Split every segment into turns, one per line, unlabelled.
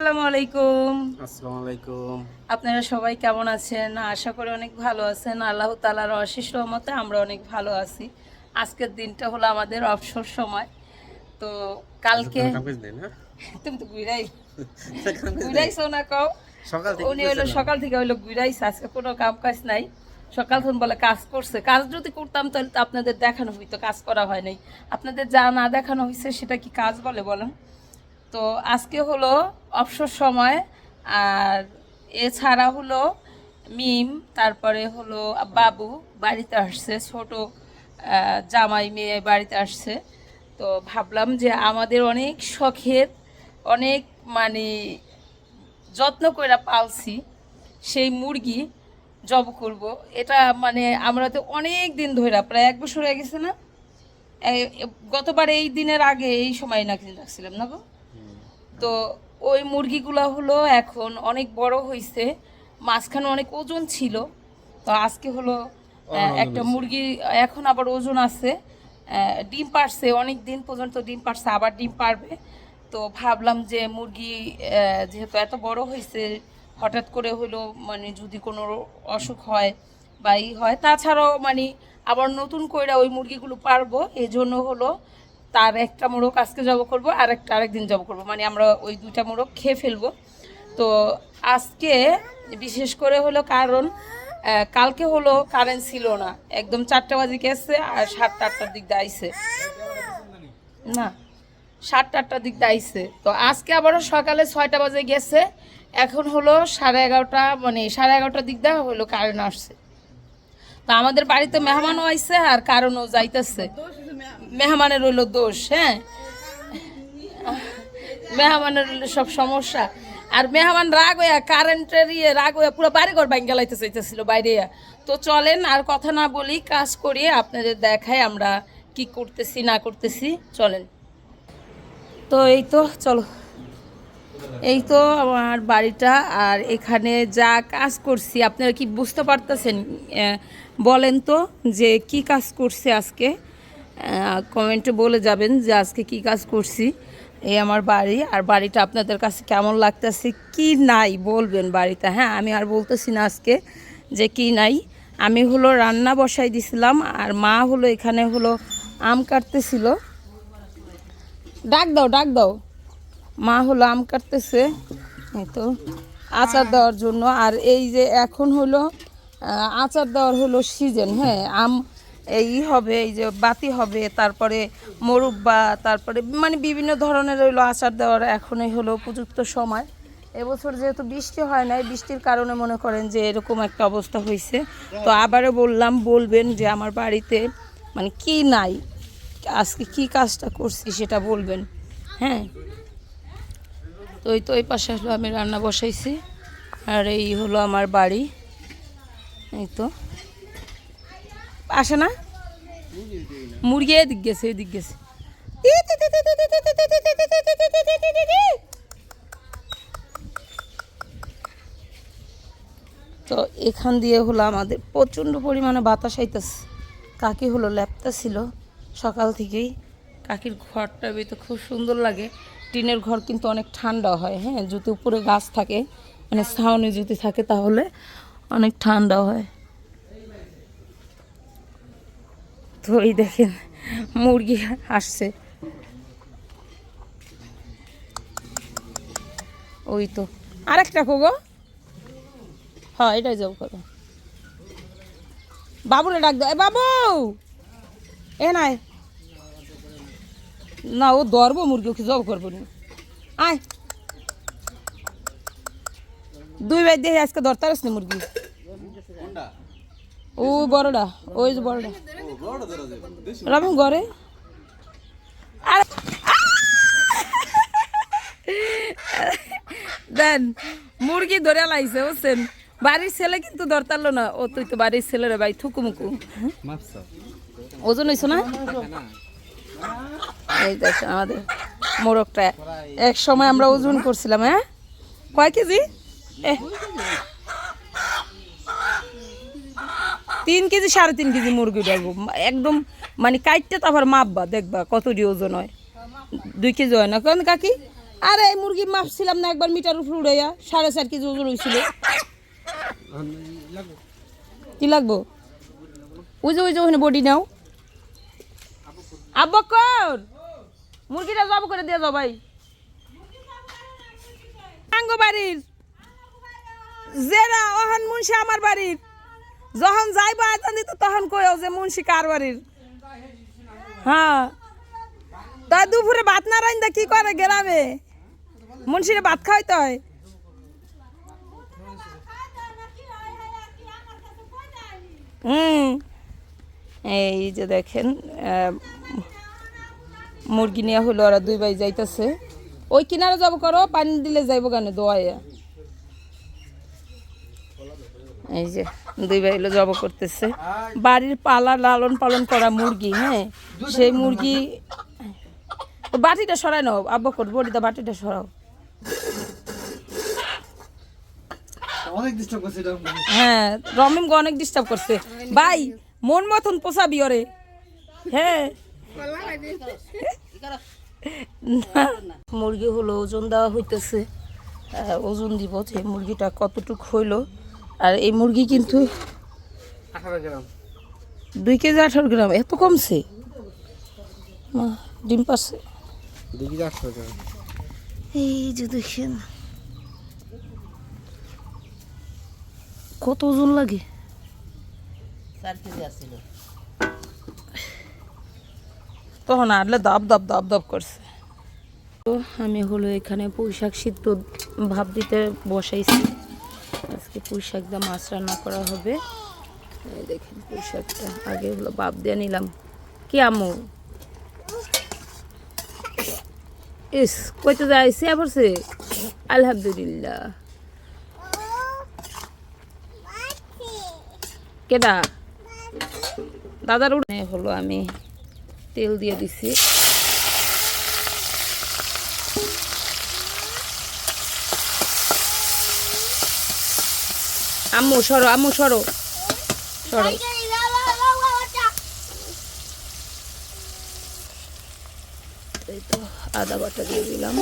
আসসালামু আলাইকুম।
আসসালামু আলাইকুম।
আপনারা সবাই কেমন আছেন? আশা করি অনেক ভালো আছেন। আল্লাহ তালার অশেষ রহমতে আমরা অনেক ভালো আছি। আজকের দিনটা হলো আমাদের অবসর সময়। তো কালকে তুমি তো ঘুরাই ঘুরাইছো না কও।
সকাল
উনি হলো সকাল থেকে হইল ঘুরাইছে আজকে কোনো কাম কাজ নাই। সকাল থেকে বলে কাজ করছে। কাজ যদি করতাম তাহলে তো আপনাদের দেখানো হইতো। কাজ করা হয় নাই। আপনাদের যা না দেখানো হয়েছে সেটা কি কাজ বলে বলেন? তো আজকে হলো অবসর সময়, আর এছাড়া হলো মিম, তারপরে হলো বাবু বাড়িতে আসছে, ছোট জামাই মেয়ে বাড়িতে আসছে। তো ভাবলাম যে আমাদের অনেক শখের, অনেক মানে যত্ন করে পালছি, সেই মুরগি জব করব। এটা মানে আমরা তো অনেক দিন ধরে প্রায় এক বছর হয়ে গেছে না? গতবার এই দিনের আগে এই সময় নাকি রাখছিলাম না গো? তো ওই মুরগিগুলো হলো এখন অনেক বড় হয়েছে মাঝখানে অনেক ওজন ছিল। তো আজকে হলো একটা মুরগি এখন আবার ওজন আছে। ডিম পারছে অনেক দিন পর্যন্ত ডিম পারছে আবার ডিম পারবে। তো ভাবলাম যে মুরগি যেহেতু এত বড় হয়েছে হঠাৎ করে হলো মানে যদি কোনো অসুখ হয় বা ই হয় তাছাড়াও মানে আবার নতুন করে ওই মুরগিগুলো পারব এই জন্য হলো তার একটা মোড়ক আজকে জব করব, আর একটা আরেকদিন জব করব। মানে আমরা ওই দুটা মোড়ক খেয়ে ফেলব। তো আজকে বিশেষ করে হলো কারণ কালকে হলো কারেন্ট ছিল না। একদম চারটা বাজে গেছে, আর সাতটা আটটার দিক দিয়ে না, সাতটা আটটার দিক দিয়ে তো আজকে আবারও সকালে ছয়টা বাজে গেছে। এখন হলো সাড়ে এগারোটা মানে সাড়ে এগারোটার দিক দিয়ে হলো কারেন্ট আসছে। তো আমাদের বাড়িতে মেহমানও আইছে আর কারণও যাইতেছে। মেহমানের হইল দোষ হ্যাঁ? মেহমানের হইল সব সমস্যা। আর মেহমান রাগ হইয়া, কারেন্টের ইয়ে রাগ হইয়া পুরো বাড়ি ঘর ব্যাঙ্গে লাইতে চাইতেছিল বাইরে তো চলেন আর কথা না বলি, কাজ করি আপনাদের দেখাই আমরা কি করতেছি, না করতেছি। চলেন। তো এই তো, চলো। এই তো আমার বাড়িটা আর এখানে যা কাজ করছি, আপনারা কি বুঝতে পারতেছেন বলেন তো যে কি কাজ করছে আজকে? কমেন্টে বলে যাবেন যে আজকে কি কাজ করছি এই আমার বাড়ি। আর বাড়িটা আপনাদের কাছে কেমন লাগতেছে? কি নাই বলবেন বাড়িতে? হ্যাঁ আমি আর বলতেছি না আজকে যে কি নাই। আমি হলো রান্না বসাই দিছিলাম আর মা হলো এখানে হলো আম কাটতেছিল। ডাক দাও ডাক দাও। মা হলো আম কাটতেছে। এই তো আচার দেওয়ার জন্য। আর এই যে এখন হলো আচার দেওয়ার হলো সিজন হ্যাঁ আম এই হবে, এই যে বাতি হবে, তারপরে মোরব্বা, তারপরে মানে বিভিন্ন ধরনের হইল আচার দেওয়ার এখনই হলো উপযুক্ত সময়। এবছর যেহেতু বৃষ্টি হয় নাই, বৃষ্টির কারণে মনে করেন যে এরকম একটা অবস্থা হয়েছে। তো আবারও বললাম, বলবেন যে আমার বাড়িতে মানে কি নাই, আজকে কি কাজটা করছি সেটা বলবেন হ্যাঁ। তো এই তো ওই পাশে হলো আমি রান্না বসাইছি, আর এই হলো আমার বাড়ি। এই তো আসে না মুরগি এদিক গেছে এদিক গেছে তো এখান দিয়ে হলো আমাদের প্রচণ্ড পরিমাণে বাতাস আইতেছে কাকি হলো ল্যাপটা ছিল সকাল থেকেই কাকির ঘরটা বেতে খুব সুন্দর লাগে টিনের ঘর কিন্তু অনেক ঠান্ডা হয় হ্যাঁ যদি উপরে গাছ থাকে মানে ছাউনি যদি থাকে তাহলে অনেক ঠান্ডা হয়। তো এই দেখেন, মুরগি আসছে। ওই তো। আর আরেকটা গো। হ্যাঁ এটাই জব করো। বাবুরে ডাক এ বাবু! এ নাই। না, ও ধরবো মুরগি, ওকে জব করব না। আয়। দুই ভাই দেখে আজকে ধরতে পারিস না মুরগি? ও বড়টা ওই যে বড়টা রবি ঘরে? আরে দেন, মুরগি ধরে লাইছে, বুঝছেন? বাড়ির ছেলে কিন্তু ধরতারলো না। ও, তুই তো বাড়ির ছেলেরে ভাই, থুকুমুকু। ওজন হইছো না? এই দেখ আমাদের মোরগটা। এক সময় আমরা ওজন করছিলাম হ্যাঁ? কয় কেজি এ তিন কেজি, সাড়ে তিন কেজি মুরগি ডাকবো একদম মানে কাইটটা তো আবার মাপবা দেখবা কত ওজন হয়। দুই কেজি হয় না। কেন কাকি? আরে, এই মুরগি মাপছিলাম না, একবার মিটার উপরে উড়াইয়া সাড়ে চার কেজি ওজন হয়েছিল কি লাগবো? ওই যে ওই যে, ওখানে বডি নাও। আব্বকর মুরগিটা জব করে দিয়ে যাও ভাই। বাড়ির। জেরা ওহান মুন্সি আমার বাড়ির। যখন যাইবা আজান দিত তখন কইও যে মুন্সি কার বাড়ির হ্যাঁ। তাই দুপুরে ভাত না রাইন্দা কি করে গ্রামে মুন্সিরে ভাত খাইতে হয়। হুম। এই যে দেখেন মুরগি নিয়ে হলো ওরা দুই ভাই যাইতেছে। ওই কিনারে যাব করো, পানি দিলে যাইব কেন দোয়াইয়া? এই যে। দুই ভাই হলো জব করতেছে। বাড়ির পালা লালন পালন করা মুরগি হ্যাঁ? সেই মুরগি বাটিটা সরাই নাও আব্বা কর বড়িটা বাটিটা সরাও।
অনেক ডিস্টার্ব করছে
হ্যাঁ রমিমকে অনেক ডিস্টার্ব করছে। ভাই মন মতন পোষাবি ওরে। হ্যাঁ। মুরগি হলো ওজন দেওয়া হইতেছে। ওজন দিব যে মুরগিটা কতটুক হইল। আর এই মুরগি কিন্তু
আঠারো গ্রাম।
দুই কেজি আঠারো গ্রাম এত কমছে? মা, ডিম পাচ্ছে এই যে দেখেন। কত ওজন লাগে তখন আনলে দাব দাব দাব দাব করছে। তো আমি হলো এখানে পুঁইশাক সিদ্ধ ভাব দিতে বসাইছি। আজকে পুঁইশাক দিয়ে মাছ রান্না করা হবে। দেখেন পুঁইশাকটা আগে হলো বাপ দিয়ে নিলাম। কি আমু ইস কইতে যাই সে পড়ছে? আলহামদুলিল্লাহ। কেডা? দাদার উঠে হলো আমি তেল দিয়ে দিছি। আম্মু, সরো আম্মু, সরো। সরো। এই তো আদা বাটা দিয়ে দিলাম।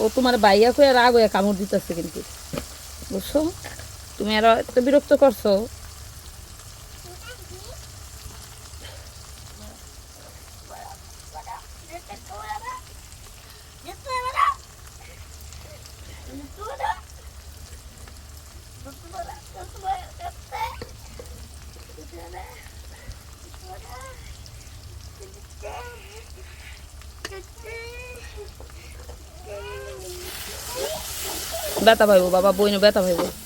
ও তোমার বাইয়া কয়ে রাগ হয়ে কামড় দিতেছে কিন্তু। বুঝছ? তুমি আর এত বিরক্ত করছ। Beta vai, babá, boi no beta vai, boi.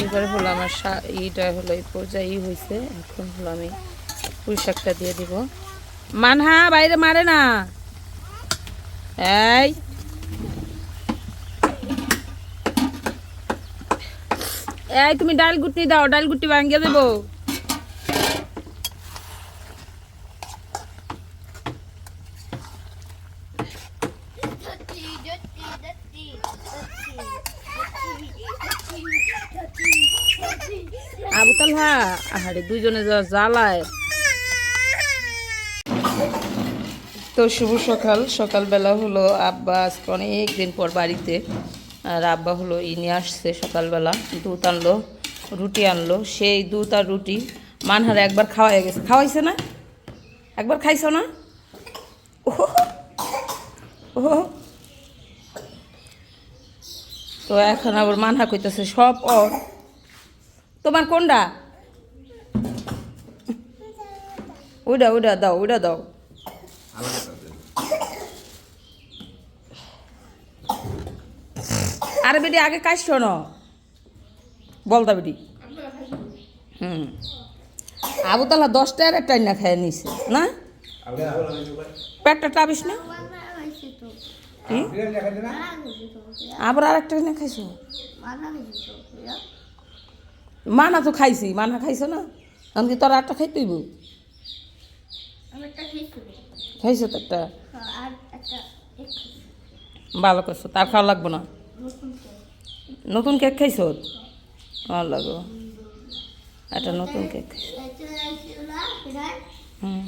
এইবার হলো আমার ইটা হলো এই পর্যায়ে হয়েছে এখন হলো আমি পুঁই শাকটা দিয়ে দিব। মানহা, বাইরে মারে না। এই। এই, তুমি ডাল গুটি দাও, ডাল গুটি ভাঙিয়ে দেবো আবু তালহা আহারে, দুইজনে যা জ্বালায়। তো শুভ সকাল। সকালবেলা হলো আব্বা আজকে অনেক দিন পর বাড়িতে। আর আব্বা হলো ই নিয়ে আসছে সকালবেলা, দুধ আনলো, রুটি আনলো। সেই দুধ আর রুটি মানহারে একবার খাওয়াই গেছে। খাওয়াইছে না? একবার খাইছো না? ওহো তো এখন আবার মানহা কইতেছে, সব ওর তোমার কোনটা ওইটা ওইটা দাও ওইটা দাও আরে বেটি, আগে কাজ শোনো। বলতা বেটি। হুম। আবু তালা দশটা আর একটা না খাইয়ে নিছে, না? পেটটা টাবিস না? আবার আর একটা না খাইছো? মানা তো খাইছি, মানা খাইছো না? এমনকি তোর আটটা খাইতেইব খাইছো তো একটা। ভালো করছ তার খাওয়া লাগবো না? নতুন কেক। খাইছো? ভালো লাগবো। একটা নতুন কেক হুম।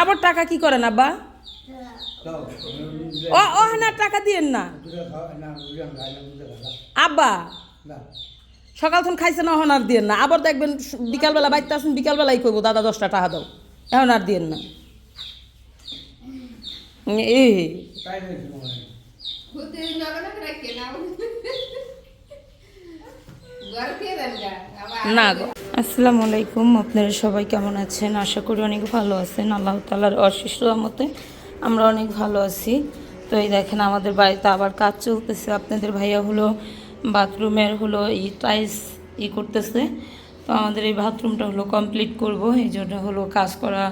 আবার টাকা কি করেন আব্বা? ও ও না টাকা দিয়েন না। আব্বা সকাল তখন খাইছে না এখন আর দিয়েন না। আবার দেখবেন বিকালবেলা বাইতে আসেন বিকালবেলাই করব দাদা দশটা টাকা দাও। এখন আর দিয়েন না। এ না গো আসসালামু আলাইকুম, আপনারা সবাই কেমন আছেন? আশা করি অনেক ভালো আছেন। আল্লাহ তালার অশেষ রহমতে আমরা অনেক ভালো আছি। তো এই দেখেন, আমাদের বাড়িতে আবার কাজ চলতেছে। আপনাদের ভাইয়া হলো বাথরুমের হলো এই টাইলস ই করতেছে। তো আমাদের এই বাথরুমটা হলো কমপ্লিট করব। এই জন্য হলো কাজ করা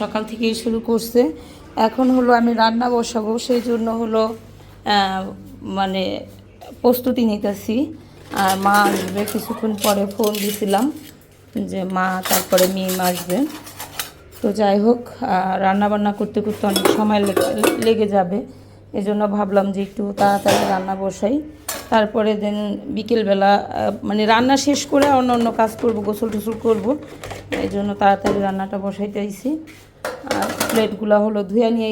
সকাল থেকেই শুরু করছে। এখন হলো আমি রান্না বসাবো, সেই জন্য হলো মানে প্রস্তুতি নিতেছি। আর মা আসবে, কিছুক্ষণ পরে ফোন দিছিলাম যে মা, তারপরে মিম আসবে। তো যাই হোক রান্না বান্না করতে করতে অনেক সময় লেগে- যাবে। এই জন্য ভাবলাম যে একটু তাড়াতাড়ি রান্না বসাই। তারপরে দেন বিকেলবেলা মানে রান্না শেষ করে অন্য অন্য কাজ করব গোসল টোসল করব। এই জন্য তাড়াতাড়ি রান্নাটা বসাইতে আইছি। আর প্লেটগুলো হলো ধুয়ে নিয়ে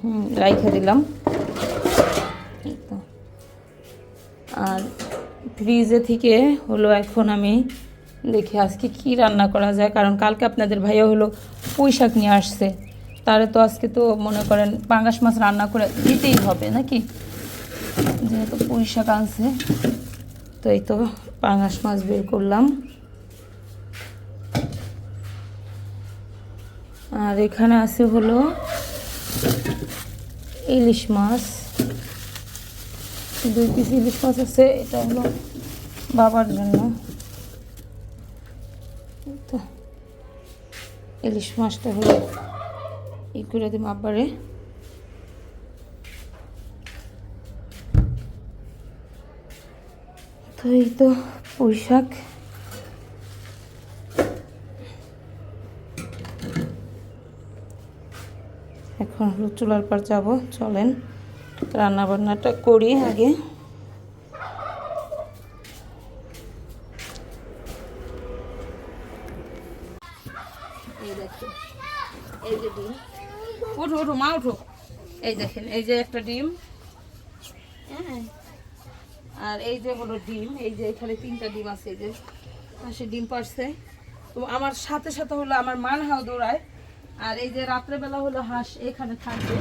হুম, রাইখে দিলাম। আর ফ্রিজে থেকে হলো এখন আমি দেখি আজকে কি রান্না করা যায়, কারণ কালকে আপনাদের ভাইয়া হলো পুঁই শাক নিয়ে আসছে। তারে তো আজকে তো মনে করেন পাঙ্গাস মাছ রান্না করে দিতেই হবে নাকি? যেহেতু পুঁই শাক আনছে, তো এই তো পাঙ্গাস মাছ বের করলাম। আর এখানে আছে হলো ইলিশ মাছ। দুই পিস ইলিশ মাছ আছে, এটা হলো বাবার জন্য। তো ইলিশ মাছটা হলো ই করে দিম আব্বারে তো এই তো পুঁই এখন হলো চুলার পর যাব, চলেন। রান্না বান্নাটা করি আগে। এই যে ডিম। এই দেখেন, এই যে একটা ডিম। আর এই যে হলো ডিম, এই যে ডিম আছে, এই যে ডিম তো আমার সাথে সাথে হলো আমার মানহাও দৌড়ায়। আর এই যে রাত্রেবেলা হলো হাঁস, এখানে থাকবে।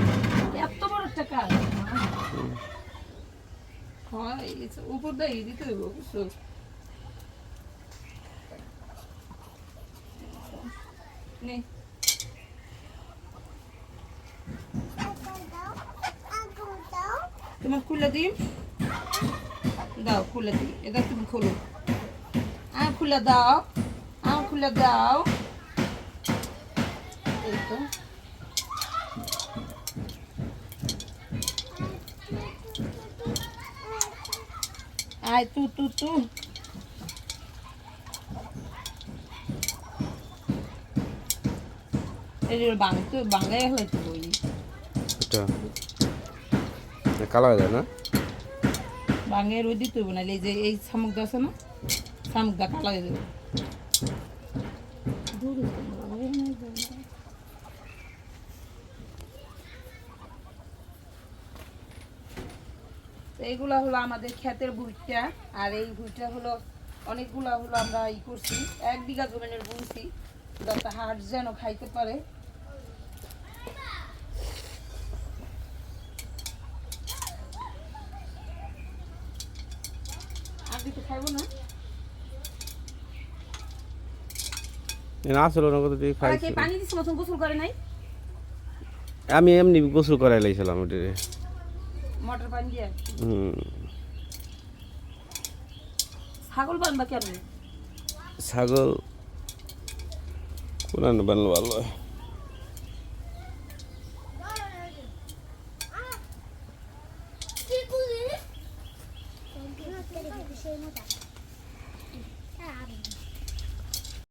এত বড় একটা কাজ। হয় উপর দিয়ে দিতে হইব বুঝছ তোমার খুলে দিই? দাও, খুলে দিই। এটা তুমি খোলো। আ খুলে দাও আ খুলে দাও। এই আয় তু তু তু। এই যে বাং তো বাংলায় হয়তো বই
এটা কালো হয়ে যায় না?
বাঙের ওই দিতে হবে এই যে এই শামুক আছে না শামুক দা কালা হয়ে যাবে। এইগুলা হলো আমাদের ক্ষেতের ভুইটা আর এই ভুইটা হলো অনেকগুলা হলো আমরা ই করছি এক বিঘা জমিনের বুনছি যাতে হাট যেন খাইতে পারে।
আমি এমনি গোসল করাই লাইছিলাম
মোটর পানি দিয়ে। ছাগল বানবা কেমন?
ছাগল কোরআন বানলো ভালো হয়।